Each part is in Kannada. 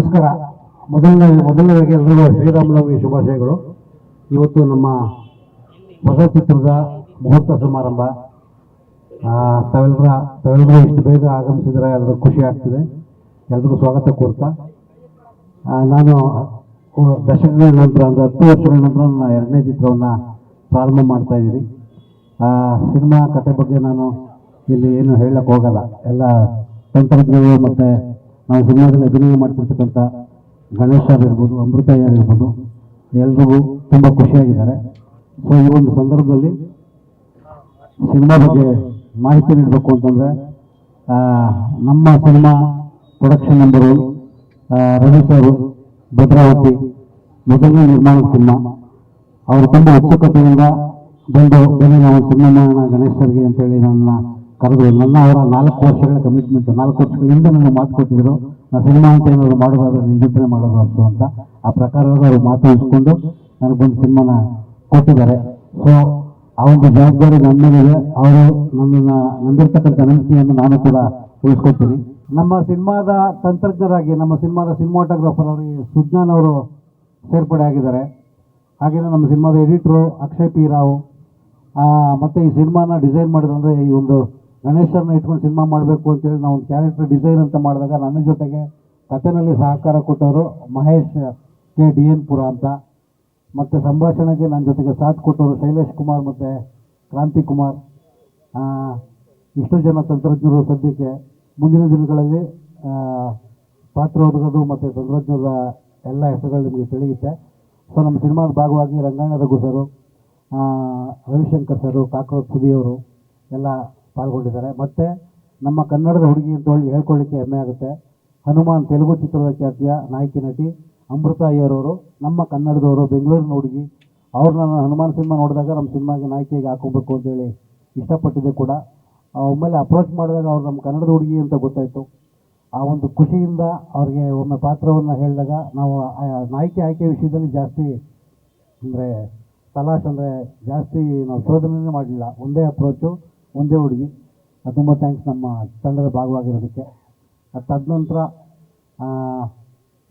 ನಮಸ್ಕಾರ. ಮೊದಲನೇ ಮೊದಲನೇದಾಗಿ ಎಲ್ಲರಿಗೂ ಶ್ರೀರಾಮನವಮಿ ಶುಭಾಶಯಗಳು. ಇವತ್ತು ನಮ್ಮ ಹೊಸ ಚಿತ್ರದ ಮುಹೂರ್ತ ಸಮಾರಂಭ. ತಾವೆಲ್ಲರ ತಾವೆಲ್ಲರೂ ಇಷ್ಟು ಬೇಗ ಆಗಮಿಸಿದರೆ ಎಲ್ಲರೂ ಖುಷಿ ಆಗ್ತಿದೆ. ಎಲ್ರಿಗೂ ಸ್ವಾಗತ ಕೋರ್ತಾ. ನಾನು ದಶಕಗಳ ನಂತರ ಅಂದರೆ ಹತ್ತು ವರ್ಷಗಳ ನಂತರ ನನ್ನ ಎರಡನೇ ಚಿತ್ರವನ್ನು ಪ್ರಾರಂಭ ಮಾಡ್ತಾ ಇದ್ದೀನಿ. ಸಿನಿಮಾ ಕತೆ ಬಗ್ಗೆ ನಾನು ಇಲ್ಲಿ ಏನು ಹೇಳಕ್ಕೆ ಹೋಗಲ್ಲ. ಎಲ್ಲ ತಂತ್ರಜ್ಞರು ಮತ್ತು ನಾವು ಸಿನಿಮಾದಲ್ಲಿ ಅಭಿನಯ ಮಾಡಿಕೊಡ್ತಕ್ಕಂಥ ಗಣೇಶ್ ಸರ್ ಇರ್ಬೋದು ಅಮೃತಯ್ಯ ಇರ್ಬೋದು, ಎಲ್ರಿಗೂ ತುಂಬ ಖುಷಿಯಾಗಿದ್ದಾರೆ. ಸೊ ಈ ಒಂದು ಸಂದರ್ಭದಲ್ಲಿ ಸಿನಿಮಾ ಬಗ್ಗೆ ಮಾಹಿತಿ ನೀಡಬೇಕು ಅಂತಂದರೆ ನಮ್ಮ cinema production number Ravi sir, Bhadravati, ಮೊದಲನೇ ನಿರ್ಮಾಣ ಸಿನಿಮಾ. ಅವರು ತುಂಬ ಉತ್ಸುಕತೆಯಿಂದ ಬಂದು, ಬನ್ನಿ ನಾವು ಸಿನಿಮಾ ಮಾಡೋಣ ಗಣೇಶ್ ಸರ್ಗೆ ಅಂತೇಳಿ ನನ್ನ ಕರೆದು ನನ್ನ ಅವರ ನಾಲ್ಕು ವರ್ಷಗಳ ಕಮಿಟ್ಮೆಂಟ್ ನಾಲ್ಕು ವರ್ಷಗಳಿಂದ ನನಗೆ ಮಾತು ಕೊಟ್ಟಿದ್ರು ನಾನು ಸಿನಿಮಾ ಅಂತ ಏನಾದರೂ ಮಾಡೋದಾದ್ರೆ ನಿನ್ನ ಜೊತೆ ಅಂತ ಆ ಪ್ರಕಾರವಾಗಿ ಅವರು ಮಾತು ಇಟ್ಕೊಂಡು ನನಗೊಂದು ಸಿನಿಮಾನ ಕೊಟ್ಟಿದ್ದಾರೆ. ಸೊ ಆ ಒಂದು ಜವಾಬ್ದಾರಿ ನನ್ನ ಮೇಲೆ ಅವರು ನನ್ನನ್ನು ನಂಬಿರ್ತಕ್ಕಂಥ ನಂಬಿಕೆಯನ್ನು ನಾನು ಕೂಡ ಉಳಿಸ್ಕೊಡ್ತೀನಿ ನಮ್ಮ ಸಿನಿಮಾದ ತಂತ್ರಜ್ಞರಾಗಿ, ನಮ್ಮ ಸಿನಿಮಾದ ಸಿನಿಮಾಟೋಗ್ರಾಫರ್ ಅವರು ಸುಜ್ಞಾನ್ ಅವರು ಸೇರ್ಪಡೆ ಆಗಿದ್ದಾರೆ. ಹಾಗೆಯೇ ನಮ್ಮ ಸಿನಿಮಾದ ಎಡಿಟ್ರು ಅಕ್ಷಯ್ ಪಿ ರಾವ್ ಮತ್ತೆ ಈ ಸಿನಿಮಾನ ಡಿಸೈನ್ ಮಾಡಿದಂದರೆ ಈ ಒಂದು ಗಣೇಶರನ್ನ ಇಟ್ಕೊಂಡು ಸಿನಿಮಾ ಮಾಡಬೇಕು ಅಂತೇಳಿ ನಾವು ಒಂದು ಕ್ಯಾರೆಕ್ಟರ್ ಡಿಸೈನ್ ಅಂತ ಮಾಡಿದಾಗ ನನ್ನ ಜೊತೆಗೆ ಕಥೆನಲ್ಲಿ ಸಹಕಾರ ಕೊಟ್ಟವರು ಮಹೇಶ್, ಕೆ. ಡಿ. ಎನ್. ಪುರ ಅಂತ. ಮತ್ತು ಸಂಭಾಷಣೆಗೆ ನನ್ನ ಜೊತೆಗೆ ಸಾಥ್ ಕೊಟ್ಟವರು ಶೈಲೇಶ್ ಕುಮಾರ್ ಮತ್ತು ಕ್ರಾಂತಿ ಕುಮಾರ್. ಇಷ್ಟು ಜನ ತಂತ್ರಜ್ಞರು ಸದ್ಯಕ್ಕೆ ಮುಂದಿನ ದಿನಗಳಲ್ಲಿ ಪಾತ್ರ ಒದಗೋದು ಮತ್ತು ತಂತ್ರಜ್ಞರ ಎಲ್ಲ ಹೆಸರುಗಳು ನಿಮಗೆ ತಿಳಿಯುತ್ತೆ. ಸೊ ನಮ್ಮ ಸಿನಿಮಾದ ಭಾಗವಾಗಿ Rangayana Raghu sir Ravishankar sir, cockroach ಸುದಿಯವರು, ಎಲ್ಲ ಪಾಲ್ಗೊಂಡಿದ್ದಾರೆ. ಮತ್ತು ನಮ್ಮ ಕನ್ನಡದ ಹುಡುಗಿ ಅಂತ ಹೇಳಿ ಹೇಳ್ಕೊಳ್ಳಿಕ್ಕೆ ಹೆಮ್ಮೆ ಆಗುತ್ತೆ. ಹನುಮಾನ್ ತೆಲುಗು ಚಿತ್ರದ ಖ್ಯಾತಿಯ ನಾಯಕಿ, ನಟಿ ಅಮೃತ ಅಯ್ಯರವರು, ನಮ್ಮ ಕನ್ನಡದವರು, ಬೆಂಗಳೂರಿನ ಹುಡುಗಿ ಅವ್ರು ನಾನು ಹನುಮಾನ್ ಸಿನಿಮಾ ನೋಡಿದಾಗ ನಮ್ಮ ಸಿನಿಮಾಗೆ ನಾಯಕಿಯಾಗಿ ಹಾಕೋಬೇಕು ಅಂತೇಳಿ ಇಷ್ಟಪಟ್ಟಿದ್ದೆ ಕೂಡ. ಒಮ್ಮೆಲೆ ಅಪ್ರೋಚ್ ಮಾಡಿದಾಗ ಅವ್ರು ನಮ್ಮ ಕನ್ನಡದ ಹುಡುಗಿ ಅಂತ ಗೊತ್ತಾಯಿತು. ಆ ಒಂದು ಖುಷಿಯಿಂದ ಅವ್ರಿಗೆ ಒಮ್ಮೆ ಪಾತ್ರವನ್ನು ಹೇಳಿದಾಗ ನಾವು ನಾಯಕಿ ಆಯ್ಕೆ ವಿಷಯದಲ್ಲಿ ಜಾಸ್ತಿ ಅಂದರೆ ತಲಾಶ್ ಅಂದರೆ ಜಾಸ್ತಿ ನಾವು ಶೋಧನೆ ಮಾಡಲಿಲ್ಲ. ಒಂದೇ ಅಪ್ರೋಚು ಒಂದೇ ಹುಡುಗಿ. ಅದು ತುಂಬ ಥ್ಯಾಂಕ್ಸ್ ನಮ್ಮ ತಂಡದ ಭಾಗವಾಗಿರೋದಕ್ಕೆ. ಅದು ತದನಂತರ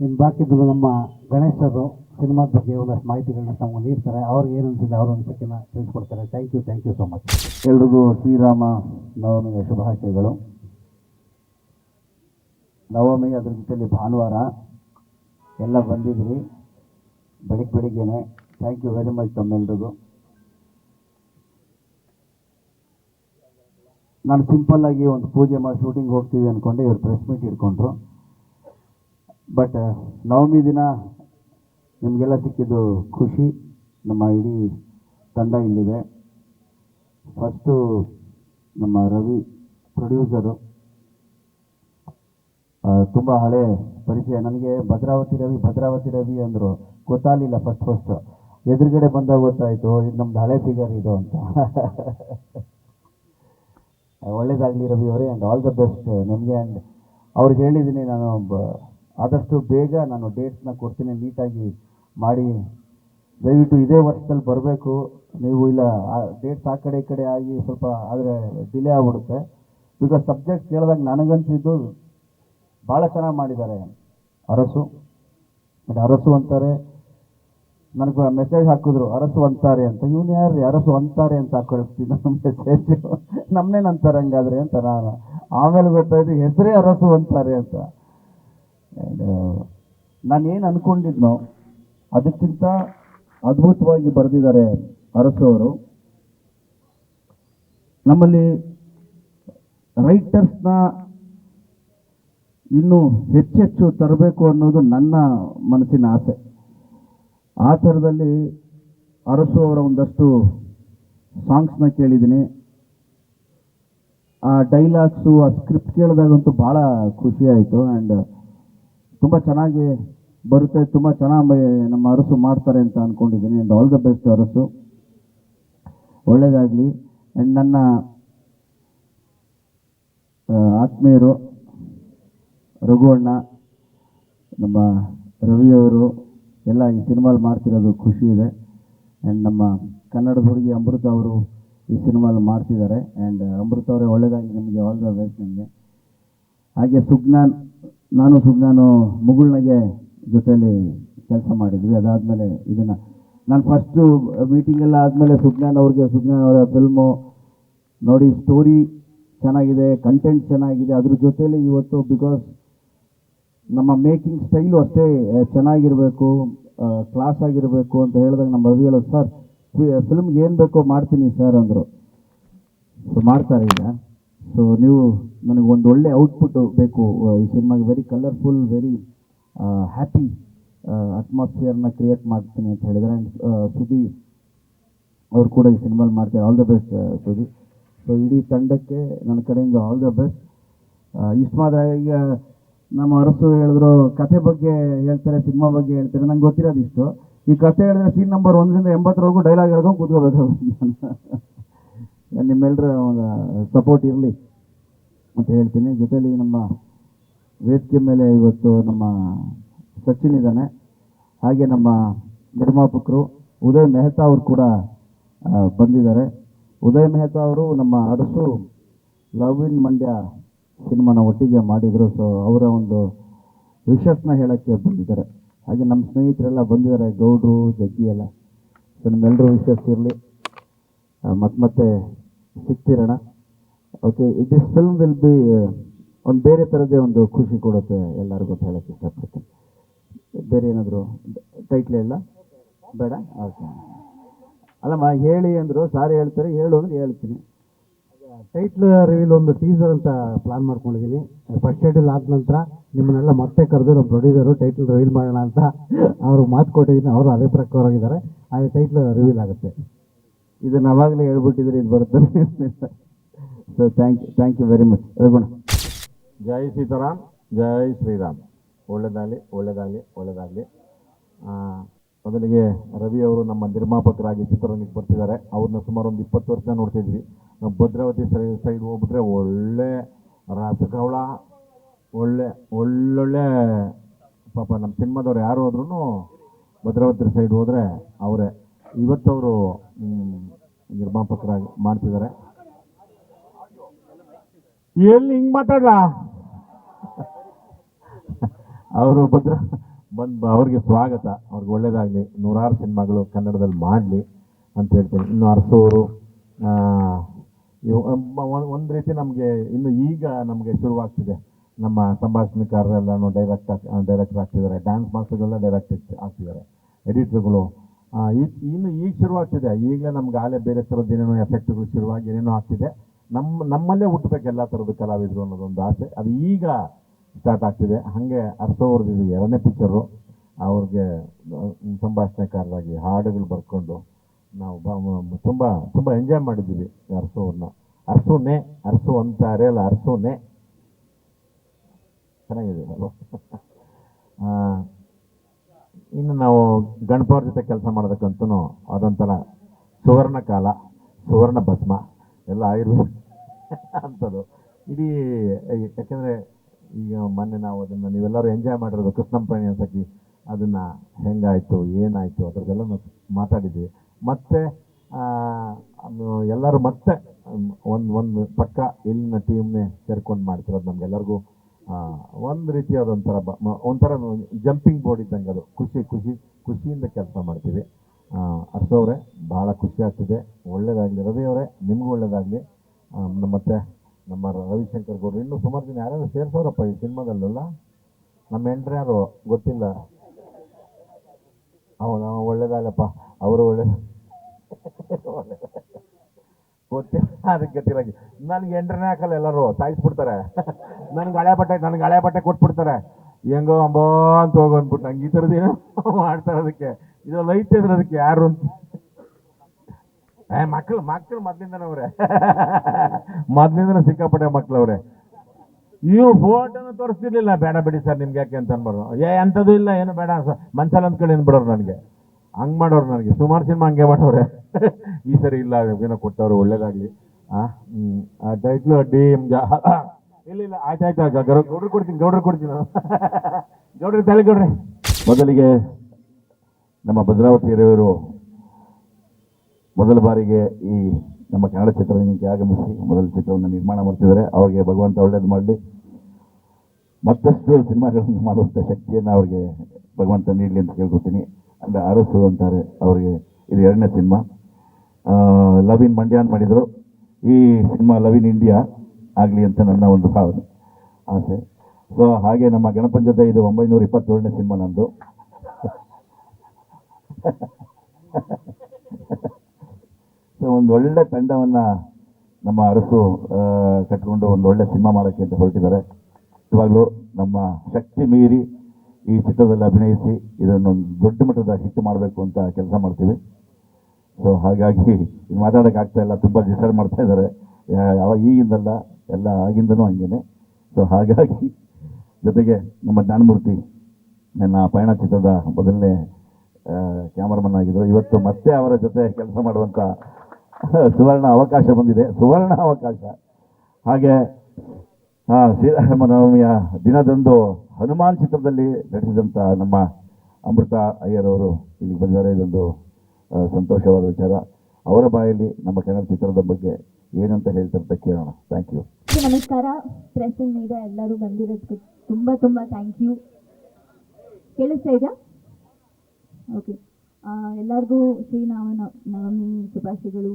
ಇನ್ನು ಬಾಕಿದ್ದು ನಮ್ಮ ಗಣೇಶರು ಸಿನಿಮಾದ ಬಗ್ಗೆ ಒಂದಷ್ಟು ಮಾಹಿತಿಗಳನ್ನ ತಗೊಂಡು ನೀಡ್ತಾರೆ. ಅವ್ರಿಗೆ ಏನು ಅನಿಸಿದೆ ಅವ್ರ ಅನಿಸಿಕೆನ ತಿಳಿಸ್ಕೊಡ್ತಾರೆ thank you thank you so much ಎಲ್ರಿಗೂ ಶ್ರೀರಾಮ ನವಮಿಯ ಶುಭಾಶಯಗಳು. ನವಮಿ ಅದ್ರ ಜೊತೆಯಲ್ಲಿ ಭಾನುವಾರ. ಎಲ್ಲ ಬಂದಿದ್ರಿ. ಬೆಳಿಗ್ಗೆ ಬೆಳಿಗ್ಗೆನೆ. ಥ್ಯಾಂಕ್ ಯು ವೆರಿ ಮಚ್ ತಮ್ಮೆಲ್ರಿಗೂ. ನಾನು ಸಿಂಪಲ್ ಆಗಿ ಒಂದು ಪೂಜೆ ಮಾಡಿ ಶೂಟಿಂಗ್ ಹೋಗ್ತೀವಿ ಅಂದ್ಕೊಂಡೆ ಇವರು ಪ್ರೆಸ್ ಮೀಟ್ ಇಟ್ಕೊಂಡ್ರು. ಬಟ್ ನವಮಿ ದಿನ ನಿಮಗೆಲ್ಲ ಸಿಕ್ಕಿದ್ದು ಖುಷಿ. ನಮ್ಮ ಇಡೀ ತಂಡ ಇಲ್ಲಿದೆ. ಫಸ್ಟು ನಮ್ಮ ರವಿ ಪ್ರೊಡ್ಯೂಸರು ತುಂಬ ಹಳೆ ಪರಿಚಯ. ನನಗೆ ಭದ್ರಾವತಿ ರವಿ ಭದ್ರಾವತಿ ರವಿ ಅಂದರು ಗೊತ್ತಾಗಲಿಲ್ಲ ಫಸ್ಟ್ ಫಸ್ಟು ಎದುರುಗಡೆ ಬಂದಾಗ ಗೊತ್ತಾಯಿತು, ಇದು ನಮ್ದು ಹಳೆ ಫಿಗರ್ ಇದು ಅಂತ. ಒಳ್ಳೇದಾಗಲಿ ರವಿ ಅವರೇ ಆ್ಯಂಡ್ ಆಲ್ ದ ಬೆಸ್ಟ್ ನಿಮಗೆ ಆ್ಯಂಡ್ ಅವ್ರಿಗೆ ಹೇಳಿದ್ದೀನಿ ನಾನು ಆದಷ್ಟು ಬೇಗ ನಾನು ಡೇಟ್ಸ್ನ ಕೊಡ್ತೀನಿ ನೀಟಾಗಿ ಮಾಡಿ. ದಯವಿಟ್ಟು ಇದೇ ವರ್ಷದಲ್ಲಿ ಬರಬೇಕು. ನೀವು ಇಲ್ಲ ಡೇಟ್ಸ್ ಆ ಕಡೆ ಈ ಕಡೆ ಆಗಿ ಸ್ವಲ್ಪ ಆದರೆ ಡಿಲೇ ಆಗ್ಬಿಡುತ್ತೆ. ಬಿಕಾಸ್ ಸಬ್ಜೆಕ್ಟ್ ಕೇಳಿದಾಗ ನನಗನ್ಸಿದ್ದು ಭಾಳ ಚೆನ್ನಾಗಿ ಮಾಡಿದ್ದಾರೆ. ಅರಸು ಆ್ಯಂಡ್ ಅರಸು ಅಂತಾರೆ. ನನಗೆ ಮೆಸೇಜ್ ಹಾಕಿದ್ರು, ಅರಸು ಅಂತಾರೆ ಅಂತ. ಇವನು ಯಾರು ಅರಸು ಅಂತಾರೆ ಅಂತ ಹಾಕೊಳ್ತೀನಿ ನಮ್ಮ ಮೆಸೇಜ್ ನಮ್ಮನೇನು ಅಂತಾರೆ ಹಂಗಾದ್ರೆ? ಅಂತ ನಾನು, ಆಮೇಲೆ ಗೊತ್ತಾಯ್ತು, ಹೆಸರೇ ಅರಸು ಅಂತಾರೆ ಅಂತ. ನಾನು ಏನು ಅನ್ಕೊಂಡಿದ್ನೋ, ಅದಕ್ಕಿಂತ ಅದ್ಭುತವಾಗಿ ಬರೆದಿದ್ದಾರೆ ಅರಸು ಅವರು. ನಮ್ಮಲ್ಲಿ ರೈಟರ್ಸ್ನ ಇನ್ನೂ ಹೆಚ್ಚೆಚ್ಚು ತರಬೇಕು ಅನ್ನೋದು ನನ್ನ ಮನಸ್ಸಿನ ಆಸೆ. ಆ ಥರದಲ್ಲಿ ಅರಸು ಅವರ ಒಂದಷ್ಟು ಸಾಂಗ್ಸ್ನ ಕೇಳಿದ್ದೀನಿ. ಆ ಡೈಲಾಗ್ಸು ಆ ಸ್ಕ್ರಿಪ್ಟ್ ಕೇಳಿದಾಗಂತೂ ಭಾಳ ಆಯಿತು ಆ್ಯಂಡ್ ತುಂಬ ಚೆನ್ನಾಗಿ ಬರುತ್ತೆ, ತುಂಬ ಚೆನ್ನಾಗಿ ನಮ್ಮ ಅರಸು ಮಾಡ್ತಾರೆ ಅಂತ ಅಂದ್ಕೊಂಡಿದ್ದೀನಿ and all the best Arasu. ಒಳ್ಳೆಯದಾಗಲಿ ಆ್ಯಂಡ್ ನನ್ನ ಆತ್ಮೀಯರು, ರಘುವಣ್ಣ, ನಮ್ಮ ರವಿಯವರು ಎಲ್ಲ ಈ ಸಿನಿಮಾಲ್ ಮಾಡ್ತಿರೋದು ಖುಷಿ ಇದೆ. ಆ್ಯಂಡ್ ನಮ್ಮ ಕನ್ನಡದ ಹುಡುಗಿ ಅಮೃತ ಅವರು ಈ ಸಿನಿಮಾಲ್ ಮಾಡ್ತಿದ್ದಾರೆ. ಆ್ಯಂಡ್ ಅಮೃತ ಅವರೇ ಒಳ್ಳೆಯದಾಗಿ ನಿಮಗೆ ಆಲ್ ದ ಬೆಸ್ಟ್ ನಿಮಗೆ. ಹಾಗೆ ಸುಜ್ಞಾನ್ ನಾನು ಸುಜ್ಞಾನು ಮುಗುಳ್ನಗೆ ಜೊತೆಯಲ್ಲಿ ಕೆಲಸ ಮಾಡಿದ್ವಿ. ಅದಾದಮೇಲೆ ಇದನ್ನು, ನಾನು ಫಸ್ಟು ಮೀಟಿಂಗ್ ಎಲ್ಲ ಆದಮೇಲೆ ಸುಜ್ಞಾನ್ ಅವ್ರಿಗೆ ಸುಜ್ಞಾನ್ ಅವರ ಫಿಲ್ಮು ನೋಡಿ ಸ್ಟೋರಿ ಚೆನ್ನಾಗಿದೆ ಕಂಟೆಂಟ್ ಚೆನ್ನಾಗಿದೆ. ಅದ್ರ ಜೊತೆಯಲ್ಲಿ ಇವತ್ತು ಬಿಕಾಸ್ ನಮ್ಮ ಮೇಕಿಂಗ್ ಸ್ಟೈಲು ಅಷ್ಟೇ ಚೆನ್ನಾಗಿರಬೇಕು ಕ್ಲಾಸ್ ಆಗಿರಬೇಕು ಅಂತ ಹೇಳಿದಾಗ ನಮ್ಮ ರವಿ ಹೇಳೋದು, ಸರ್ ಫಿಲ್ಮ್ಗೆ ಏನು ಬೇಕೋ ಮಾಡ್ತೀನಿ, ಸರ್, ಅಂದರು. ಸೊ ಮಾಡ್ತಾರೆ ಈಗ. ಸೊ ನೀವು ನನಗೆ ಒಂದು ಒಳ್ಳೆ ಔಟ್ಪುಟ್ ಬೇಕು. ಈ ಸಿನಿಮಾಗೆ ವೆರಿ ಕಲರ್ಫುಲ್ ವೆರಿ ಹ್ಯಾಪಿ ಅಟ್ಮಾಸ್ಫಿಯರ್ನ ಕ್ರಿಯೇಟ್ ಮಾಡ್ತೀನಿ ಅಂತ ಹೇಳಿದರೆ ಆ್ಯಂಡ್ ಸುದಿ ಅವ್ರು ಕೂಡ ಈ ಸಿನಿಮಾಲಿ ಮಾಡ್ತಾರೆ. All the best Sudhi so ಇಡೀ ತಂಡಕ್ಕೆ ನನ್ನ ಕಡೆಯಿಂದ ಆಲ್ ದ ಬೆಸ್ಟ್ ಇಷ್ಟು ಮಾತ್ರ. ಈಗ ನಮ್ಮ ಅರಸು ಹೇಳಿದ್ರು, ಕಥೆ ಬಗ್ಗೆ ಹೇಳ್ತಾರೆ, ಸಿನಿಮಾ ಬಗ್ಗೆ ಹೇಳ್ತಾರೆ, ನಂಗೆ ಗೊತ್ತಿರೋದು ಇಷ್ಟು. ಈ ಕಥೆ ಹೇಳಿದ್ರೆ ಸೀನ್ ನಂಬರ್ ಒಂದರಿಂದ ಎಂಬತ್ತರವರೆಗೂ ಡೈಲಾಗ್ ಹೇಳ್ಕೊಂಡು ಕೂತ್ಕೋಬೇಕಾಗುತ್ತೆ ನಾನು ನಿಮ್ಮೆಲ್ಲರ ಸಪೋರ್ಟ್ ಇರಲಿ ಅಂತ ಹೇಳ್ತೀನಿ. ಜೊತೆಲಿ ನಮ್ಮ ವೇದಿಕೆ ಮೇಲೆ ಇವತ್ತು ನಮ್ಮ ಸಚಿನ್ ಇದ್ದಾನೆ. ಹಾಗೆ ನಮ್ಮ ನಿರ್ಮಾಪಕರು ಉದಯ್ ಮೆಹ್ತಾ ಅವರು ಕೂಡ ಬಂದಿದ್ದಾರೆ. ಉದಯ್ ಮೆಹ್ತಾ ಅವರು ನಮ್ಮ ಅರಸು ಲವ್ ಇನ್ ಮಂಡ್ಯ ಸಿನಿಮಾನ ಒಟ್ಟಿಗೆ ಮಾಡಿದರು. ಸೊ ಅವರ ಒಂದು ವಿಷಸ್ನ ಹೇಳೋಕ್ಕೆ ಬಂದಿದ್ದಾರೆ. ಹಾಗೆ ನಮ್ಮ ಸ್ನೇಹಿತರೆಲ್ಲ ಬಂದಿದ್ದಾರೆ, ಗೌಡ್ರು, ಜಗ್ಗಿ ಎಲ್ಲ. ಸೊ ನಿಮ್ಮೆಲ್ಲರೂ ವಿಷಸ್ ಇರಲಿ. ಮತ್ತೆ ಮತ್ತೆ ಸಿಗ್ತಿರೋಣ okay this film will be ಒಂದು ಬೇರೆ ಥರದೇ ಒಂದು ಖುಷಿ ಕೊಡುತ್ತೆ ಎಲ್ಲರಿಗೂ ಅಂತ ಹೇಳೋಕ್ಕೆ ಇಷ್ಟಪಡ್ತೀನಿ. ಬೇರೆ ಏನಾದರೂ ಟೈಟ್ಲ್ ಇಲ್ಲ? ಬೇಡ? ಓಕೆ ಅಲ್ಲಮ್ಮ, ಹೇಳಿ ಅಂದರು ಸಾರಿ ಹೇಳ್ತಾರೆ, ಹೇಳು ಅಂದ್ರೆ ಹೇಳ್ತೀನಿ. ಟೈಟ್ಲ್ ರಿವೀಲ್ ಒಂದು ಟೀಸರ್ ಅಂತ ಪ್ಲಾನ್ ಮಾಡ್ಕೊಂಡಿದ್ದೀನಿ ಫಸ್ಟ್ ಶೆಡ್ಯೂಲ್ ಆದ ನಂತರ ನಿಮ್ಮನ್ನೆಲ್ಲ ಮತ್ತೆ ಕರೆದು ನಮ್ಮ ಪ್ರೊಡ್ಯೂಸರು ಟೈಟ್ಲ್ ರಿವೀಲ್ ಮಾಡೋಣ ಅಂತ ಅವರು ಮಾತು ಕೊಟ್ಟಿದ್ದೀನಿ ಅವರು ಅದೇ ಪ್ರಕಾರವಾಗಿದ್ದಾರೆ ಆ ಟೈಟ್ಲ್ ರಿವೀಲ್ ಆಗುತ್ತೆ. ಇದನ್ನು ಅವಾಗಲೇ ಹೇಳ್ಬಿಟ್ಟಿದ್ರೆ ಇದು ಬರುತ್ತೆ. So thank you thank you very much ರಘುಣ ಜೈ ಸೀತಾರಾಮ್, ಜೈ ಶ್ರೀರಾಮ್. ಒಳ್ಳೆಯದಾಗಲಿ ಒಳ್ಳೆಯದಾಗಲಿ ಒಳ್ಳೆಯದಾಗಲಿ ಮೊದಲಿಗೆ ರವಿ ಅವರು ನಮ್ಮ ನಿರ್ಮಾಪಕರಾಗಿ ಚಿತ್ರರಂಗಕ್ಕೆ ಬರ್ತಿದ್ದಾರೆ. ಅವ್ರನ್ನ ಸುಮಾರು ಒಂದು ಇಪ್ಪತ್ತು ವರ್ಷ ನೋಡ್ತಿದ್ವಿ. ಭದ್ರಾವತಿ ಸೈ ಸೈಡ್ ಹೋಗ್ಬಿಟ್ರೆ ಒಳ್ಳೆ ರಸಗೌಳ, ಒಳ್ಳೆ, ಒಳ್ಳೊಳ್ಳೆ, ಪಾಪ ನಮ್ಮ ಸಿನಿಮಾದವ್ರು ಯಾರು ಹೋದ್ರೂ ಭದ್ರಾವತಿ ಸೈಡ್ ಹೋದರೆ ಅವರೇ. ಇವತ್ತವರು ನಿರ್ಮಾಪಕರಾಗಿ ಮಾಡ್ತಿದ್ದಾರೆ ಎಲ್ಲಿ ಹಿಂಗೆ ಮಾತಾಡ್ಲಾ? ಅವರು ಭದ್ರ, ಬಂದು ಅವ್ರಿಗೆ ಸ್ವಾಗತ. ಅವ್ರಿಗೆ ಒಳ್ಳೇದಾಗಲಿ. ನೂರಾರು ಸಿನಿಮಾಗಳು ಕನ್ನಡದಲ್ಲಿ ಮಾಡಲಿ ಅಂತ ಹೇಳ್ತೀನಿ. ಇನ್ನು ಅರಸೋರು ಒಂದು ರೀತಿ ನಮಗೆ ಇನ್ನು ಈಗ ನಮಗೆ ಶುರುವಾಗ್ತಿದೆ. ನಮ್ಮ ಸಂಭಾಷಣೆಕಾರರೆಲ್ಲನೂ ಡೈರೆಕ್ಟ್ ಡೈರೆಕ್ಟರ್ ಆಗ್ತಿದ್ದಾರೆ. ಡ್ಯಾನ್ಸ್ ಮಾಸ್ಟರ್ಗಳೆಲ್ಲ ಡೈರೆಕ್ಟ್ ಆಗ್ತಿದ್ದಾರೆ. ಎಡಿಟರ್ಗಳು ಇನ್ನು ಈಗ ಶುರುವಾಗ್ತಿದೆ. ಈಗಲೇ ನಮ್ಗೆ ಆಲೇ ಬೇರೆ ಥರದ್ದು ಏನೇನೋ ಎಫೆಕ್ಟ್ಗಳು ಶುರುವಾಗಿ ಏನೇನೋ ಆಗ್ತಿದೆ. ನಮ್ಮ ನಮ್ಮಲ್ಲೇ ಹುಟ್ಟಬೇಕು ಎಲ್ಲ ಥರದ ಕಲಾವಿದರು ಅನ್ನೋದೊಂದು ಆಸೆ. ಅದು ಈಗ ಸ್ಟಾರ್ಟ್ ಆಗ್ತಿದೆ. ಹಾಗೆ ಅರ್ಸೋವ್ರದ್ದು ಇದು ಎರಡನೇ ಪಿಕ್ಚರು ಅವ್ರಿಗೆ ಸಂಭಾಷಣೆಕಾರರಾಗಿ ಹಾಡುಗಳು ಬರ್ಕೊಂಡು ನಾವು ತುಂಬ ತುಂಬ ಎಂಜಾಯ್ ಮಾಡಿದ್ದೀವಿ ಅರಸೋವ್ರನ್ನ ಅರಸೋನೆ, ಅರಸು ಅಂತಾರೆ ಅಲ್ಲ, ಅರಸೋನೆ. ಚೆನ್ನಾಗಿದೆ ಅಲ್ವಾ ಇನ್ನು ನಾವು ಗಣಪವ್ರ ಜೊತೆ ಕೆಲಸ ಮಾಡೋದಕ್ಕಂತೂ ಅದೊಂಥರ ಸುವರ್ಣ ಕಾಲ, ಸುವರ್ಣ ಭಸ್ಮ, ಎಲ್ಲ ಆಯುರ್ವೇದ ಅಂಥದ್ದು. ಇಡೀ, ಯಾಕೆಂದರೆ ಈಗ ಮೊನ್ನೆ ನಾವು ಅದನ್ನು ನೀವೆಲ್ಲರೂ ಎಂಜಾಯ್ ಮಾಡಿರೋದು ಕೃಷ್ಣಂ ಪ್ರಾಣಿ ಅದನ್ನು ಹೆಂಗಾಯಿತು, ಏನಾಯಿತು ಅದ್ರದ್ದೆಲ್ಲ ಮಾತಾಡಿದ್ವಿ. ಮತ್ತೆ ಎಲ್ಲರೂ ಮತ್ತೆ ಒಂದು ಒಂದು ಪಕ್ಕ ಇಲ್ಲಿನ ಟೀಮ್ನೇ ಸೇರ್ಕೊಂಡು ಮಾಡ್ತಿರೋದು ನಮಗೆಲ್ಲರಿಗೂ ಒಂದು ರೀತಿಯಾದ ಬ, ಮ- ಒಂಥರ ಜಂಪಿಂಗ್ ಬೋರ್ಡ್ ಇದ್ದಂಗೆ ಅದು. ಖುಷಿ ಖುಷಿ, ಖುಷಿಯಿಂದ ಕೆಲಸ ಮಾಡ್ತೀವಿ. ಅರ್ಸೋವ್ರೆ ಭಾಳ ಖುಷಿ ಆಗ್ತಿದೆ. ಒಳ್ಳೇದಾಗಲಿ, ರವಿ ಅವರೇ, ನಿಮಗೂ ಒಳ್ಳೇದಾಗಲಿ. ಮತ್ತೆ ನಮ್ಮ ರವಿಶಂಕರ್ ಗೌಡ್ರು ಇನ್ನೂ ಸುಮಾರು ಜನ ಯಾರ್ಯಾರು ಸೇರ್ಸೋರಪ್ಪ ಈ ಸಿನಿಮಾದಲ್ಲೆಲ್ಲ? ನಮ್ಮ ಎಂಟ್ರು ಯಾರು ಗೊತ್ತಿಲ್ಲ. ಅವನು ಒಳ್ಳೇದಾಗಲಪ್ಪ ಅವರು ಒಳ್ಳೆ ಗೊತ್ತಿಲ್ಲ ಅದಕ್ಕೆ ಗೊತ್ತಿಲ್ಲ ನನಗೆ ಎಂಟ್ರನೇ ಹಾಕಲ್ಲ ಎಲ್ಲರೂ, ಸಾಯಿಸ್ಬಿಡ್ತಾರೆ. ನನಗೆ ಹಳೆ ಬಟ್ಟೆ, ನನಗೆ ಹಳೆ ಬಟ್ಟೆ ಕೊಟ್ಬಿಡ್ತಾರೆ. ಹೆಂಗೋ ಅಂಬೋ ಅಂತ ಹೋಗು ಅಂದ್ಬಿಟ್ಟು, ನಂಗೆ ಈ ಥರದ್ದು ಏನೋ ಮಾಡ್ತಾರೆ ಅದಕ್ಕೆ ಇದು ಲೈಟ್ ಇದ್ರೆ ಅದಕ್ಕೆ ಯಾರು ಅಂತ. ಏ ಮಕ್ಕಳು ಮಕ್ಕಳು ಮೊದ್ಲಿಂದನೇ ಅವ್ರೆ ಮೊದ್ಲಿಂದನೇ ಸಿಕ್ಕಾಪಟ್ಟೆ ಮಕ್ಳು ಬೋಟ್ ಫೋಟೋನು ತೋರಿಸ್ತಿರ್ಲಿಲ್ಲ. ಬೇಡ ಬಿಡಿ ಸರ್, ನಿಮ್ಗೆ ಯಾಕೆ ಅಂತ ಅನ್ಬಾರ್ದು ಏ, ಅಂಥದ್ದು ಇಲ್ಲ, ಏನು ಬೇಡ ಸರ್. ಮನ್ಸಲ್ಲಿ ಅಂದ್ಕೊಳ್ಳಿ ಅನ್ಬಿಡೋರು ನನಗೆ. ಹಂಗೆ ಮಾಡೋರು ನನಗೆ. ಸುಮಾರು ಸಿನಿಮಾ ಹಂಗೆ ಮಾಡೋರೆ. ಈ ಸರಿ ಇಲ್ಲ, ಏನೋ ಕೊಟ್ಟವ್ರು, ಒಳ್ಳೇದಾಗಲಿ. ಆ ಟೈಟ್ಲು ಅಡ್ಡಿ ಇಲ್ಲ ಇಲ್ಲ, ಆಯ್ತು ಆಯ್ತು ಗೌಡ್ರು ಕೊಡ್ತೀನಿ ಗೌಡ್ರು ಕೊಡ್ತೀನಿ. ಗೌಡ್ರು, ತಲೆ ಗೌಡ್ರಿ. ಮೊದಲಿಗೆ ನಮ್ಮ ಭದ್ರಾವತಿ ಹಿರಿಯರು ಮೊದಲ ಬಾರಿಗೆ ಈ ನಮ್ಮ ಕನ್ನಡ ಚಿತ್ರರಂಗಕ್ಕೆ ಆಗಮಿಸಿ ಮೊದಲ ಚಿತ್ರವನ್ನು ನಿರ್ಮಾಣ ಮಾಡ್ತಿದ್ದಾರೆ. ಅವರಿಗೆ ಭಗವಂತ ಒಳ್ಳೇದು ಮಾಡಲಿ. ಮತ್ತಷ್ಟು ಸಿನಿಮಾಗಳನ್ನು ಮಾಡುವಂಥ ಶಕ್ತಿಯನ್ನು ಅವ್ರಿಗೆ ಭಗವಂತ ನೀಡಲಿ ಅಂತ ಕೇಳ್ಕೊತೀನಿ ಅಂದರೆ ಅರಸು ಅಂತಾರೆ ಅವರಿಗೆ. ಇದು ಎರಡನೇ ಸಿನಿಮಾ. ಲವ್ ಇನ್ ಮಂಡ್ಯ ಅಂತ ಮಾಡಿದರು. ಈ ಸಿನಿಮಾ ಲವ್ ಇನ್ ಇಂಡಿಯಾ ಆಗಲಿ ಅಂತ ನನ್ನ ಒಂದು ಭಾವನೆ, ಆಸೆ. ಸೊ ಹಾಗೆ ನಮ್ಮ ಗಣಪನ ಜೊತೆ ಇದು ಒಂಬೈನೂರ ಇಪ್ಪತ್ತೇಳನೇ ಸಿನಿಮಾ ನಂದು. ಒಂದು ಒಳ್ಳೆ ತಂಡವನ್ನು ನಮ್ಮ ಅರಸು ಕಟ್ಕೊಂಡು ಒಂದು ಒಳ್ಳೆ ಸಿನಿಮಾ ಮಾಡೋಕ್ಕೆ ಅಂತ ಹೊರಟಿದ್ದಾರೆ. ಇವಾಗಲೂ ನಮ್ಮ ಶಕ್ತಿ ಮೀರಿ ಈ ಚಿತ್ರದಲ್ಲಿ ಅಭಿನಯಿಸಿ ಇದನ್ನು ಒಂದು ದೊಡ್ಡ ಮಟ್ಟದ ಹಿಟ್ಟು ಮಾಡಬೇಕು ಅಂತ ಕೆಲಸ ಮಾಡ್ತೀವಿ. ಸೊ ಹಾಗಾಗಿ ಇನ್ನು ಆಗ್ತಾ ಇಲ್ಲ, ತುಂಬ ಡಿಸೈಡ್ ಮಾಡ್ತಾ ಇದ್ದಾರೆ. ಯಾವಾಗ ಯಾವ ಈಗಿಂದಲ್ಲ, ಎಲ್ಲ ಆಗಿಂದನೂ ಹಂಗೇನೆ. ಸೊ ಹಾಗಾಗಿ ಜೊತೆಗೆ ನಮ್ಮ ಜ್ಞಾನಮೂರ್ತಿ, ನನ್ನ ಪಯಣ ಚಿತ್ರದ ಮೊದಲನೇ ಕ್ಯಾಮರಾಮನ್ ಆಗಿದ್ರು. ಇವತ್ತು ಮತ್ತೆ ಅವರ ಜೊತೆ ಕೆಲಸ ಮಾಡುವಂಥ ಸುವರ್ಣ ಅವಕಾಶ ಬಂದಿದೆ. ಸುವರ್ಣ ಅವಕಾಶ. ಹಾಗೆ ಶ್ರೀರಾಮನವಮಿಯ ದಿನದಂದು ಹನುಮಾನ್ ಚಿತ್ರದಲ್ಲಿ ನಟಿಸಿದಂಥ ನಮ್ಮ ಅಮೃತ ಅಯ್ಯರ್ ಅವರು ಇಲ್ಲಿಗೆ ಬಂದಿದ್ದಾರೆ. ಇದೊಂದು ಸಂತೋಷವಾದ ವಿಚಾರ. ಅವರ ಬಾಯಲ್ಲಿ ನಮ್ಮ ಕನ್ನಡ ಚಿತ್ರದ ಬಗ್ಗೆ ಏನಂತ ಹೇಳ್ತಾರಂತ ಕೇಳೋಣ. ಥ್ಯಾಂಕ್ ಯು ನಮಸ್ಕಾರ. ಪ್ರೆಸ್ ಮೀಡಿಯಾ ಎಲ್ಲರೂ ಬಂದಿರೋದಕ್ಕೆ ತುಂಬ ತುಂಬ ಥ್ಯಾಂಕ್ ಯು ಕೇಳಿಸ್ತಾ ಇದೆಯಾ? ಓಕೆ ಎಲ್ಲರಿಗೂ ಶ್ರೀನಾಮ ನವಮಿ ಶುಭಾಶಯಗಳು.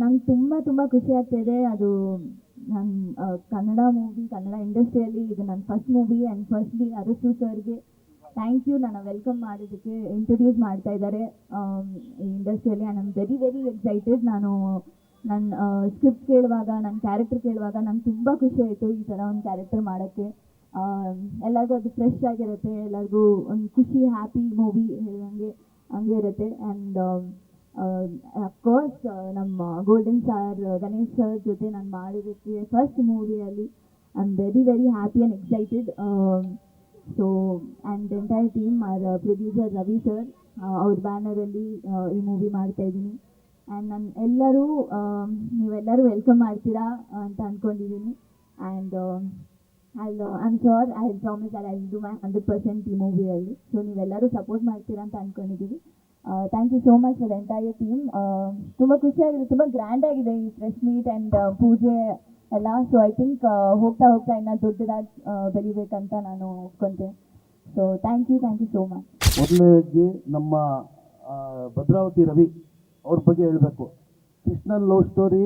ನಂಗೆ ತುಂಬ ತುಂಬ ಖುಷಿ ಆಗ್ತಾ ಇದೆ ಅದು ನನ್ನ ಕನ್ನಡ ಮೂವಿ ಕನ್ನಡ ಇಂಡಸ್ಟ್ರಿಯಲ್ಲಿ ಇದು ನನ್ನ first movie and firstly Arasu ಸರ್ಗೆ ಥ್ಯಾಂಕ್ ಯು ನನ್ನ ವೆಲ್ಕಮ್ ಮಾಡೋದಕ್ಕೆ ಇಂಟ್ರೊಡ್ಯೂಸ್ ಮಾಡ್ತಾ ಇದ್ದಾರೆ. ಈ ಇಂಡಸ್ಟ್ರಿಯಲ್ಲಿ and I'm very very excited ನಾನು ನನ್ನ ಸ್ಕ್ರಿಪ್ಟ್ ಕೇಳುವಾಗ ನನ್ನ ಕ್ಯಾರೆಕ್ಟರ್ ಕೇಳುವಾಗ ನಂಗೆ ತುಂಬ ಖುಷಿ ಆಯಿತು ಈ ಥರ ಒಂದು ಕ್ಯಾರೆಕ್ಟರ್ ಮಾಡೋಕ್ಕೆ. ಎಲ್ಲರಿಗೂ ಅದು ಫ್ರೆಶ್ ಆಗಿರುತ್ತೆ. ಎಲ್ಲರಿಗೂ ಒಂದು ಖುಷಿ ಹ್ಯಾಪಿ ಮೂವಿ ಹಂಗೆ ಹಂಗೆ ಇರುತ್ತೆ. ಆ್ಯಂಡ್ ಅಫ್ಕೋರ್ಸ್ ನಮ್ಮ ಗೋಲ್ಡನ್ ಸ್ಟಾರ್ ಗಣೇಶ್ ಸರ್ ಜೊತೆ ನಾನು ಮಾಡಿದ್ದಕ್ಕೆ first ಮೂವಿಯಲ್ಲಿ I am very very happy and excited so and entire team are producer Ravi sir ಅವ್ರ ಬ್ಯಾನರಲ್ಲಿ ಈ ಮೂವಿ ಮಾಡ್ತಾ ಇದ್ದೀನಿ. ಆ್ಯಂಡ್ ನಾನು ಎಲ್ಲರೂ ಆಮ್, ನೀವೆಲ್ಲರೂ ವೆಲ್ಕಮ್ ಮಾಡ್ತೀರಾ ಅಂತ ಅಂದ್ಕೊಂಡಿದ್ದೀನಿ and I am sure I promise I will do my hundred percent ಈ ಮೂವಿಯಲ್ಲಿ ಸೊ ನೀವೆಲ್ಲರೂ ಸಪೋರ್ಟ್ ಮಾಡ್ತೀರಾ ಅಂತ ಅಂದ್ಕೊಂಡಿದ್ದೀವಿ thank you so much for entire team ತುಂಬ ಖುಷಿಯಾಗಿದೆ ತುಂಬ ಗ್ರ್ಯಾಂಡ್ ಆಗಿದೆ ಈ ಫ್ರೆಶ್ ಮೀಟ್ ಆ್ಯಂಡ್ ಪೂಜೆ ಎಲ್ಲ. ಸೊ ಐ ಥಿಂಕ್ ಹೋಗ್ತಾ ಹೋಗ್ತಾ ಇನ್ನೂ ದೊಡ್ಡದಾಗಿ ಬೆಳಿಬೇಕಂತ ನಾನು ಒಪ್ಕೊಂತೆ. So thank you thank you so much ಮೊದಲಿಗೆ ನಮ್ಮ ಭದ್ರಾವತಿ ರವಿ ಅವ್ರ ಬಗ್ಗೆ ಹೇಳಬೇಕು. ಕೃಷ್ಣನ್ ಲವ್ ಸ್ಟೋರಿ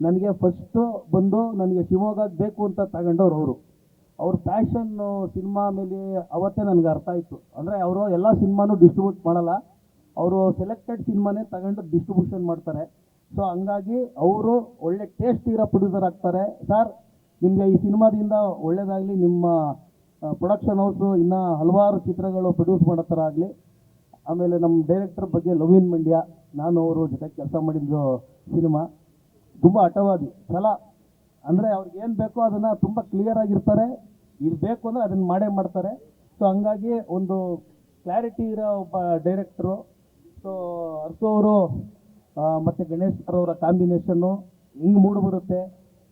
ನನಗೆ ಫಸ್ಟು ಬಂದು ನನಗೆ ಶಿವಮೊಗ್ಗ ಬೇಕು ಅಂತ ತಗೊಂಡವ್ರು ಅವರು. ಅವ್ರ ಪ್ಯಾಷನ್ನು ಸಿನಿಮಾ ಮೇಲೆ ಅವತ್ತೇ ನನಗೆ ಅರ್ಥ ಆಯಿತು. ಅಂದರೆ ಅವರು ಎಲ್ಲ ಸಿನಿಮಾನು ಡಿಸ್ಟ್ರಿಬ್ಯೂಟ್ ಮಾಡಲ್ಲ. ಅವರು ಸೆಲೆಕ್ಟೆಡ್ ಸಿನಿಮಾನೇ ತಗೊಂಡು ಡಿಸ್ಟ್ರಿಬ್ಯೂಷನ್ ಮಾಡ್ತಾರೆ. ಸೊ ಹಂಗಾಗಿ ಅವರು ಒಳ್ಳೆ ಟೇಸ್ಟ್ ಇರೋ ಪ್ರೊಡ್ಯೂಸರ್ ಆಗ್ತಾರೆ. ಸರ್ ನಿಮಗೆ ಈ ಸಿನಿಮಾದಿಂದ ಒಳ್ಳೇದಾಗಲಿ, ನಿಮ್ಮ ಪ್ರೊಡಕ್ಷನ್ ಹೌಸು ಇನ್ನು ಹಲವಾರು ಚಿತ್ರಗಳು ಪ್ರೊಡ್ಯೂಸ್ ಮಾಡೋ ಥರ ಆಗಲಿ. ಆಮೇಲೆ ನಮ್ಮ ಡೈರೆಕ್ಟರ್ ಬಗ್ಗೆ ಲವಿನ್ ಮಂಡ್ಯ, ನಾನು ಅವರು ಜೊತೆ ಕೆಲಸ ಮಾಡಿದ್ದು ಸಿನಿಮಾ. ತುಂಬ ಹಠವಾದಿ, ಛಲ. ಅಂದರೆ ಅವ್ರಿಗೆ ಏನು ಬೇಕೋ ಅದನ್ನು ತುಂಬ ಕ್ಲಿಯರ್ ಆಗಿರ್ತಾರೆ. ಇದು ಬೇಕು ಅಂದರೆ ಅದನ್ನು ಮಾಡೇ ಮಾಡ್ತಾರೆ. ಸೊ ಹಂಗಾಗಿ ಒಂದು ಕ್ಲಾರಿಟಿ ಇರೋ ಒಬ್ಬ ಡೈರೆಕ್ಟ್ರು ಸೊ ಅರ್ಸು ಅವರು ಮತ್ತು ಗಣೇಶ್ ಸರ್ ಅವರ ಕಾಂಬಿನೇಷನ್ನು ಹಿಂಗೆ ಮೂಡಿಬರುತ್ತೆ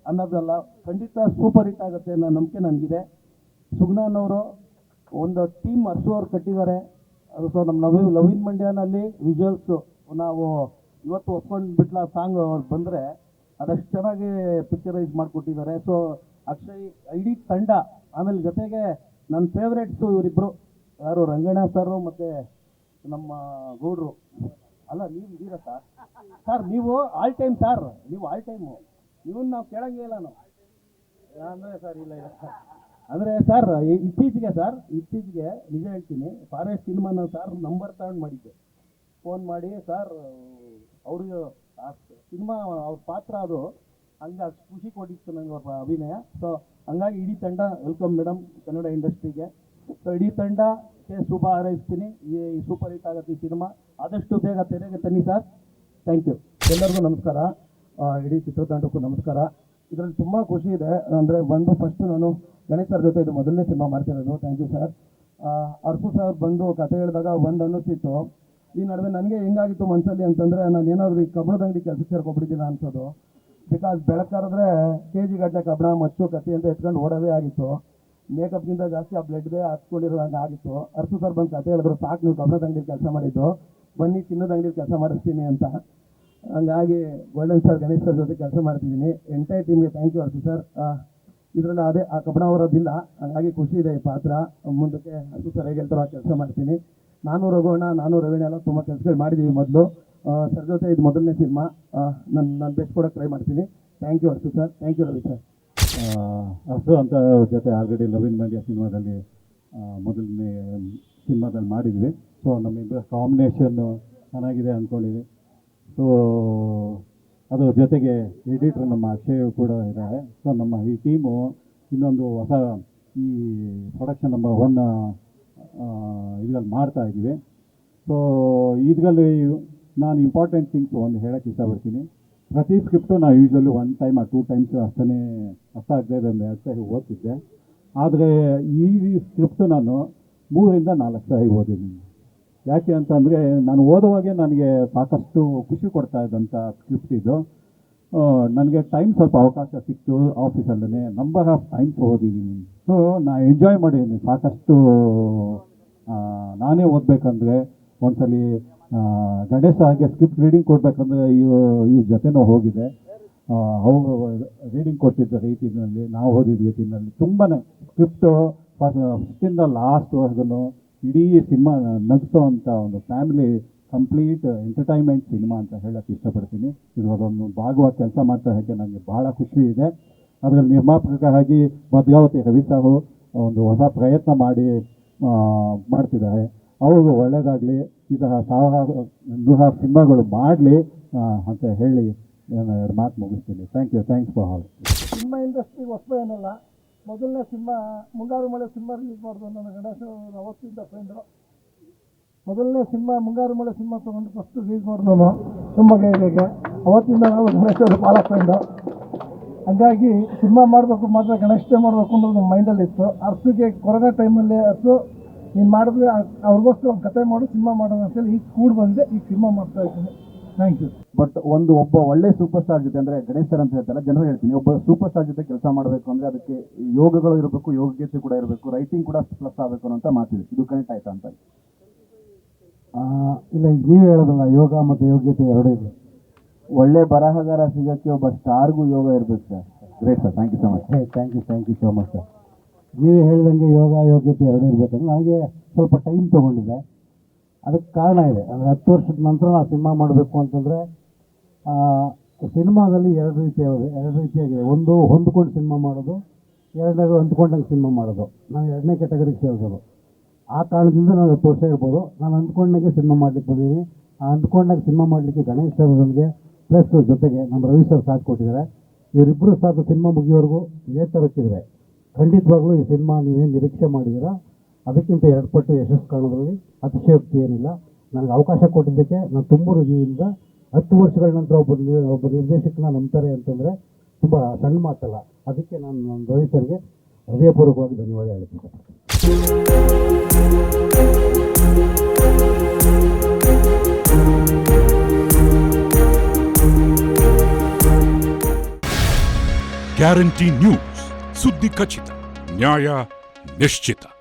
ಅನ್ನೋದಲ್ಲ ಖಂಡಿತ ಸೂಪರ್ ಹಿಟ್ ಆಗುತ್ತೆ ಅನ್ನೋ ನಂಬಿಕೆ ನನಗಿದೆ. ಸುಗ್ನಾನ್ ಅವರು ಒಂದು ಟೀಮ್ ಅರ್ಸು ಅವ್ರು ಕಟ್ಟಿದ್ದಾರೆ. ಅದು ಸೊ ನಮ್ಮ ನವಿ ಲವಿನ್ ಮಂಡ್ಯನಲ್ಲಿ ವಿಜುವಲ್ಸು ನಾವು ಇವತ್ತು ಒಪ್ಕೊಂಡು ಬಿಟ್ಲ ಸಾಂಗ್ ಬಂದರೆ ಅದಷ್ಟು ಚೆನ್ನಾಗಿ ಪಿಕ್ಚರೈಸ್ ಮಾಡಿಕೊಟ್ಟಿದ್ದಾರೆ. ಸೊ ಅಕ್ಷಯ್ ಇಡೀ ತಂಡ, ಆಮೇಲೆ ಜೊತೆಗೆ ನನ್ನ ಫೇವ್ರೇಟ್ಸು ಇವರಿಬ್ಬರು ಯಾರು ರಂಗಣ್ಣ ಸರು ಮತ್ತು ನಮ್ಮ ಗೌಡ್ರು. ಅಲ್ಲ ನೀವು ಇದ್ದೀರಾ ಸರ್ ಸರ್ ನೀವು ಆಲ್ ಟೈಮ್ ಸರ್ ನೀವು ಆಲ್ ಟೈಮು ಇವನ್ನ ನಾವು ಕೇಳಂಗೇ ಇಲ್ಲ ನಾವು. ಅಂದರೆ ಸರ್ ಇಲ್ಲ ಇಲ್ಲ. ಅಂದರೆ ಸರ್ ಇತ್ತೀಚೆಗೆ ಸರ್ ಇತ್ತೀಚೆಗೆ ನಿಜ ಹೇಳ್ತೀನಿ ಫಾರೆಸ್ಟ್ ಸಿನಿಮಾನ ಸರ್ ನಂಬರ್ ತಗೊಂಡು ಮಾಡಿದ್ದೆ. ಫೋನ್ ಮಾಡಿ ಸರ್ ಅವ್ರಿಗೆ ಆ ಸಿನಿಮಾ ಅವ್ರ ಪಾತ್ರ ಅದು. ಹಂಗೆ ಅಷ್ಟು ಖುಷಿ ಕೊಟ್ಟಿತ್ತು ನನಗೆ ಅವ್ರ ಅಭಿನಯ. ಸೊ ಹಂಗಾಗಿ ಇಡೀ ತಂಡ ವೆಲ್ಕಮ್ ಮೇಡಮ್ ಕನ್ನಡ ಇಂಡಸ್ಟ್ರಿಗೆ ಸೊ ಇಡೀ ತಂಡಕ್ಕೆ ಶುಭ ಹಾರೈಸ್ತೀನಿ. ಈ ಸೂಪರ್ ಹಿಟ್ ಆಗುತ್ತೆ ಈ ಸಿನಿಮಾ. ಆದಷ್ಟು ಬೇಗ ತೆರೆಗೆ ತನ್ನಿ ಸರ್. ಥ್ಯಾಂಕ್ ಯು ಎಲ್ಲರಿಗೂ ನಮಸ್ಕಾರ. ಇಡೀ ಚಿತ್ರತಂಡಕ್ಕೂ ನಮಸ್ಕಾರ. ಇದರಲ್ಲಿ ತುಂಬ ಖುಷಿ ಇದೆ. ಅಂದರೆ ಬಂದು ಫಸ್ಟ್ ನಾನು ಗಣೇಶ್ ಸರ್ ಜೊತೆ ಇದು ಮೊದಲನೇ ಸಿನಿಮಾ ಮಾಡ್ತಿರೋದು. Thank you sir Arsu sir ಬಂದು ಕತೆ ಹೇಳಿದಾಗ ಒಂದು ಅನ್ನಿಸ್ತಿತ್ತು. ಈ ನಡುವೆ ನನಗೆ ಹೆಂಗಾಗಿತ್ತು ಮನಸ್ಸಲ್ಲಿ ಅಂತಂದರೆ ನಾನು ಏನಾದರೂ ಈ ಕಬ್ಬಣದ ಅಂಗಡಿ ಕೆಲಸಕ್ಕೆ ಸೇರ್ಕೊಬಿಟ್ಟಿದ್ದೀನಿ ಅನ್ಸೋದು. ಬಿಕಾಸ್ ಬೆಳಕಾದ್ರೆ ಕೆ ಜಿ ಗಟ್ಟಲೆ ಕಬ್ಬಣ, ಮಚ್ಚು, ಕತ್ತಿ ಅಂತ ಎತ್ಕೊಂಡು ಓಡೋದೇ ಆಗಿತ್ತು. ಮೇಕಪ್ಗಿಂತ ಜಾಸ್ತಿ ಆ ಬ್ಲಡ್ಗೆ ಹಚ್ಕೊಂಡಿರೋದಂಗೆ ಆಗಿತ್ತು. ಅರ್ಸು ಸರ್ ಬಂದು ಕತೆ ಹೇಳಿದ್ರು, ಸಾಕು, ನೀವು ಕಬ್ಬಣದ ಅಂಗಡಿ ಕೆಲಸ ಮಾಡಿದ್ದು. ಬನ್ನಿ, ಚಿನ್ನದ ಅಂಗಡಿಲಿ ಕೆಲಸ ಮಾಡಿಸ್ತೀನಿ ಅಂತ. ಹಂಗಾಗಿ ಗೋಲ್ಡನ್ ಸರ್ ಗಣೇಶ್ ಸರ್ ಜೊತೆ ಕೆಲಸ ಮಾಡ್ತಿದ್ದೀನಿ. ಎಂಟೈರ್ ಟೀಮ್ಗೆ ಥ್ಯಾಂಕ್ ಯು ಅರ್ಸು ಸರ್. ಇದರಲ್ಲಿ ಅದೇ, ಆ ಕಬ್ಬಣ ಅವರದ್ದಿಲ್ಲ. ಹಾಗಾಗಿ ಖುಷಿ ಇದೆ ಈ ಪಾತ್ರ. ಮುಂದಕ್ಕೆ ಅರ್ಸು ಸರ್ ಹೇಗೆ ಹೇಳ್ತಾರೋ ಆ ಕೆಲಸ ಮಾಡ್ತೀನಿ. ನಾನು ರಘುವಣ್ಣ, ನಾನು ರವೀಣ ಎಲ್ಲ ತುಂಬ ಕೆಲಸಗಳು ಮಾಡಿದ್ದೀವಿ ಮೊದಲು. ಸರ್ ಜೊತೆ ಇದು ಮೊದಲನೇ ಸಿನಿಮಾ. ನನ್ನ ನಾನು ಬೆಸ್ಟ್ ಕೂಡ ಟ್ರೈ ಮಾಡ್ತೀನಿ. Thank you Arsu sir. Thank you Ravi sir. ಹಸು ಅಂತ ಜೊತೆ ಆಲ್ರೆಡಿ ಲವಿನ್ ಮಂಡ್ಯ ಸಿನಿಮಾದಲ್ಲಿ ಮೊದಲನೇ ಸಿನಿಮಾದಲ್ಲಿ ಮಾಡಿದ್ವಿ. ಸೊ ನಮ್ಮಿಬ್ಬರ ಕಾಂಬಿನೇಷನ್ನು ಚೆನ್ನಾಗಿದೆ ಅಂದ್ಕೊಂಡಿದ್ವಿ ಸೊ ಅದರ ಜೊತೆಗೆ ಎಡಿಟ್ರ್ ನಮ್ಮ ಅಕ್ಷಯ್ ಕೂಡ ಇದ್ದಾರೆ. ಸೊ ನಮ್ಮ ಈ ಟೀಮು ಇನ್ನೊಂದು ಹೊಸ ಈ ಪ್ರೊಡಕ್ಷನ್ ನಂಬರ್ ಒನ್ ಇದ್ರಲ್ಲಿ ಮಾಡ್ತಾ ಇದ್ದೀವಿ ಸೊ ಇದ್ರಲ್ಲಿ ನಾನು ಇಂಪಾರ್ಟೆಂಟ್ ಥಿಂಗ್ಸ್ ಒಂದು ಹೇಳೋಕ್ಕೆ ಇಷ್ಟಪಡ್ತೀನಿ. ಪ್ರತಿ ಸ್ಕ್ರಿಪ್ಟು ನಾವು ಯೂಶ್ವಲಿ ಒನ್ ಟೈಮ್ ಆ ಟೂ ಟೈಮ್ಸ್ ಅಷ್ಟೇ ಅರ್ಥ ಆಗದೆ ಅಂತ ಹೇಳಿ ಓದ್ತಿದ್ದೆ. ಆದರೆ ಈ ಸ್ಕ್ರಿಪ್ಟ್ ನಾನು ಮೂರರಿಂದ ನಾಲ್ಕು ಸಾರಿ ಓದಿದ್ದೀನಿ. ಯಾಕೆ ಅಂತಂದರೆ ನಾನು ಓದುವಾಗೆ ನನಗೆ ಸಾಕಷ್ಟು ಖುಷಿ ಕೊಡ್ತಾ ಇದ್ದಂಥ ಸ್ಕ್ರಿಪ್ಟ್ ಇದು. ನನಗೆ ಟೈಮ್ ಸ್ವಲ್ಪ ಅವಕಾಶ ಸಿಕ್ತು ಆಫೀಸಲ್ಲೇ ನಂಬರ್ ಆಫ್ ಟೈಮ್ಸ್ ಓದಿದ್ದೀನಿ. ಸೊ ನಾನು ಎಂಜಾಯ್ ಮಾಡಿದ್ದೀನಿ ಸಾಕಷ್ಟು ನಾನೇ ಓದಬೇಕಂದ್ರೆ ಒಂದ್ಸಲಿ ಗಣೇಶ ಹಾಗೆ ಸ್ಕ್ರಿಪ್ಟ್ ರೀಡಿಂಗ್ ಕೊಡಬೇಕಂದ್ರೆ ಇವ್ ಇವ್ರ ಜೊತೆನೂ ಹೋಗಿದೆ. ಅವರು ರೀಡಿಂಗ್ ಕೊಟ್ಟಿದ್ದ ರೀತಿಯಲ್ಲಿ ನಾವು ಓದಿದ ರೀತಿಯಲ್ಲಿ ತುಂಬಾ ಸ್ಕ್ರಿಪ್ಟು ಫಸ್ಟಿಂದ ಲಾಸ್ಟ್ವರೆಗೂ ಇಡೀ ಸಿನಿಮಾ ನಗಿಸೋ ಅಂಥ ಒಂದು ಫ್ಯಾಮಿಲಿ ಕಂಪ್ಲೀಟ್ ಎಂಟರ್ಟೈನ್ಮೆಂಟ್ ಸಿನಿಮಾ ಅಂತ ಹೇಳಕ್ಕೆ ಇಷ್ಟಪಡ್ತೀನಿ. ಇದರಲ್ಲೊಂದು ಭಾಗವಾಗಿ ಕೆಲಸ ಮಾಡ್ತಾ ಹೇಗೆ ನನಗೆ ಬಹಳ ಖುಷಿ ಇದೆ. ಅದರಲ್ಲಿ ನಿರ್ಮಾಪಕರಾಗಿ ಭದ್ರಾವತಿ ರವಿ ಸಾಹು ಒಂದು ಹೊಸ ಪ್ರಯತ್ನ ಮಾಡಿ ಮಾಡ್ತಿದ್ದಾರೆ. ಅವರು ಒಳ್ಳೆಯದಾಗಲಿ ಈ ಥರ ಸಾವಿರಾರು ನೂರಾರು ಸಿನಿಮಾಗಳು ಮಾಡಲಿ ಅಂತ ಹೇಳಿ ನಾನು ಎರಡು ಮಾತು ಮುಗಿಸ್ತೀನಿ thank you thanks for all cinema industry ಹೊಸಬ ಏನಲ್ಲ ಮೊದಲನೇ ಸಿನಿಮಾ ಮುಂಗಾರು ಮಳೆ ಸಿನಿಮಾ ರಿಲೀಸ್ ಮಾಡಿದ್ರು ನನ್ನ ಗಣೇಶ ಅವತ್ತಿಂದ ಫ್ರೆಂಡು ಮೊದಲನೇ ಸಿನಿಮಾ ಮುಂಗಾರು ಮಳೆ ಸಿನಿಮಾ ತೊಗೊಂಡು ಫಸ್ಟ್ ರಿಲೀಸ್ ಮಾಡಿದ್ರು ತುಂಬ ಗೈರಿಗೆ ಅವತ್ತಿಂದ ನಾವು ಗಣೇಶ ಅವರು ಭಾಳ ಫ್ರೆಂಡು ಹಾಗಾಗಿ ಸಿನಿಮಾ ಮಾಡಬೇಕು ಮಾತ್ರ ಗಣೇಶನೇ ಮಾಡಬೇಕು ಅನ್ನೋದು ನಮ್ಮ ಮೈಂಡಲ್ಲಿತ್ತು ಅರ್ಸುಗೆ ಕೊರೋನಾ ಟೈಮಲ್ಲಿ ಅರ್ಸು, ನೀನು ಮಾಡಿದ್ರೆ ಅವ್ರಿಗೋಸ್ಕರ ಒಂದು ಕತೆ ಮಾಡು ಸಿನಿಮಾ ಮಾಡೋಣ ಅಂತೇಳಿ ಈಗ ಕೂಡ್ ಬಂದೆ, ಈಗ ಸಿನಿಮಾ ಮಾಡ್ತಾ ಇದ್ದೀನಿ. ಥ್ಯಾಂಕ್ ಯು ಬಟ್ ಒಂದು ಒಬ್ಬ ಒಳ್ಳೆ ಸೂಪರ್ ಸ್ಟಾರ್ ಜೊತೆ ಅಂದ್ರೆ ಗಣೇಶ್ ಸರ್ ಅಂತ ಹೇಳ್ತಾರೆ ಜನರು ಹೇಳ್ತೀನಿ ಒಬ್ಬ ಸೂಪರ್ ಸ್ಟಾರ್ ಜೊತೆ ಕೆಲಸ ಮಾಡಬೇಕು ಅಂದ್ರೆ ಅದಕ್ಕೆ ಯೋಗಗಳು ಇರಬೇಕು ಯೋಗ್ಯತೆ ಕೂಡ ಇರಬೇಕು ರೈಟಿಂಗ್ ಕೂಡ ಪ್ಲಸ್ ಆಗಬೇಕು ಅಂತ ಮಾತಿದೆ. ಇದು ಕನೆಕ್ಟ್ ಆಯ್ತಾ ಅಂತ. ಇಲ್ಲ ಈಗ ನೀವು ಹೇಳೋದಲ್ಲ ಯೋಗ ಮತ್ತು ಯೋಗ್ಯತೆ ಎರಡೂ ಇದೆ. ಒಳ್ಳೆ ಬರಹಗಾರ ಸಿಗೋಕ್ಕೆ ಒಬ್ಬ ಸ್ಟಾರ್ಗೂ ಯೋಗ ಇರಬೇಕು sir great sir thank you so much thank you thank you so much sir ನೀವು ಹೇಳಿದಂಗೆ ಯೋಗ ಯೋಗ್ಯತೆ ಎರಡೂ ಇರಬೇಕಂದ್ರೆ ನನಗೆ ಸ್ವಲ್ಪ ಟೈಮ್ ತೊಗೊಂಡಿದೆ ಅದಕ್ಕೆ ಕಾರಣ ಇದೆ. ಅಂದರೆ ಹತ್ತು ವರ್ಷದ ನಂತರ ನಾವು ಸಿನಿಮಾ ಮಾಡಬೇಕು ಅಂತಂದರೆ ಸಿನಿಮಾದಲ್ಲಿ ಎರಡು ರೀತಿ ಎರಡು ರೀತಿಯಾಗಿದೆ. ಒಂದು ಹೊಂದ್ಕೊಂಡು ಸಿನಿಮಾ ಮಾಡೋದು, ಎರಡನೇದು ಹೊಂದ್ಕೊಂಡಂಗೆ ಸಿನಿಮಾ ಮಾಡೋದು. ನಾನು ಎರಡನೇ ಕೆಟಗರಿಗೆ ಸೇರಿಸೋದು. ಆ ಕಾರಣದಿಂದ ನಾನು ಹತ್ತು ವರ್ಷ ಇರ್ಬೋದು. ನಾನು ಅಂದ್ಕೊಂಡಂಗೆ ಸಿನಿಮಾ ಮಾಡ್ಲಿಕ್ಕೆ ಬಂದಿದ್ದೀನಿ. ಆ ಅಂದ್ಕೊಂಡಾಗ ಸಿನಿಮಾ ಮಾಡಲಿಕ್ಕೆ ಗಣೇಶ್ ಸರ್ ನನಗೆ ಪ್ಲಸ್ ಜೊತೆಗೆ ನಮ್ಮ ರವಿ ಸರ್ ಸಾಥ್ ಕೊಟ್ಟಿದ್ದಾರೆ. ಇವರಿಬ್ಬರು ಸಾಥ್ ಸಿನಿಮಾ ಮುಗಿಯೋವರೆಗೂ ಇದೇ ಖಂಡಿತವಾಗ್ಲೂ ಈ ಸಿನಿಮಾ ನೀವೇನು ನಿರೀಕ್ಷೆ ಮಾಡಿದ್ದೀರಾ? ಅದಕ್ಕಿಂತ ಎರಡು ಪಟ್ಟು ಯಶಸ್ಸು ಕಾಣೋದ್ರಲ್ಲಿ ಅತಿಶಯೋಕ್ತಿ ಏನಿಲ್ಲ. ನನಗೆ ಅವಕಾಶ ಕೊಟ್ಟಿದ್ದಕ್ಕೆ ನಾನು ತುಂಬ ಹೃದಯದಿಂದ ಹತ್ತು ವರ್ಷಗಳ ನಂತರ ಒಬ್ಬ ನಿ- ಒಬ್ಬ ನಿರ್ದೇಶಕನ ನಂಬ್ತಾರೆ ಅಂತಂದರೆ ತುಂಬ ಸಣ್ಣ ಮಾತಲ್ಲ. ಅದಕ್ಕೆ ನಾನು ನನ್ನ ರೈತರಿಗೆ ಹೃದಯಪೂರ್ವಕವಾಗಿ ಧನ್ಯವಾದ ಹೇಳ್ತೀನಿ. Guarantee news. ಸುದ್ದಿ ಖಚಿತ, ನ್ಯಾಯ ನಿಶ್ಚಿತ.